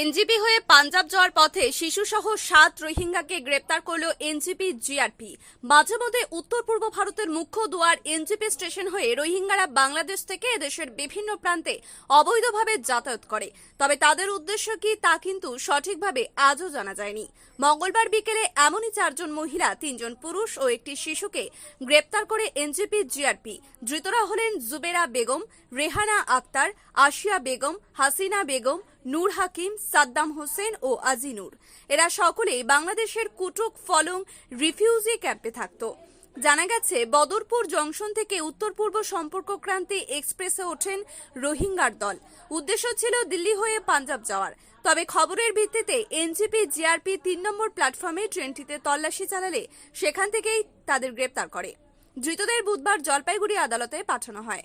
NJP হয়ে পাঞ্জাব যাওয়ার পথে শিশুসহ সাত রোহিঙ্গাকে গ্রেপ্তার করল এনজিপি জিআরপি। মাঝে মধ্যে উত্তর পূর্ব ভারতের মুখ্য দুয়ার এনজিপি স্টেশন হয়ে রোহিঙ্গারা বাংলাদেশ থেকে এদেশের বিভিন্ন প্রান্তে অবৈধভাবে যাতায়াত করে। তবে তাদের উদ্দেশ্য কি তা কিন্তু সঠিকভাবে আজও জানা যায়নি। মঙ্গলবার বিকেলে এমনই চারজন মহিলা, তিনজন পুরুষ ও একটি শিশুকে গ্রেপ্তার করে এনজিপি জিআরপি। ধৃতরা হলেন জুবেরা বেগম, রেহানা আক্তার আশিয়া বেগম, হাসিনা বেগম নূর হাকিম, সাদ্দাম হোসেন ও আজিনুর। এরা সকলেই বাংলাদেশের কুটুক, ফলং, রিফিউজি ক্যাম্পে থাকত। জানা গেছে, বদরপুর জংশন থেকে উত্তর পূর্ব সম্পর্কক্রান্তি এক্সপ্রেসে ওঠেন রোহিঙ্গার দল। উদ্দেশ্য ছিল দিল্লি হয়ে পাঞ্জাব যাওয়ার। তবে খবরের ভিত্তিতে এনজিপি, জিআরপি তিন নম্বর প্ল্যাটফর্মে ট্রেনটিতে তল্লাশি চালালে সেখান থেকেই তাদের গ্রেপ্তার করে। ধৃতদের বুধবার জলপাইগুড়ি আদালতে পাঠানো হয়।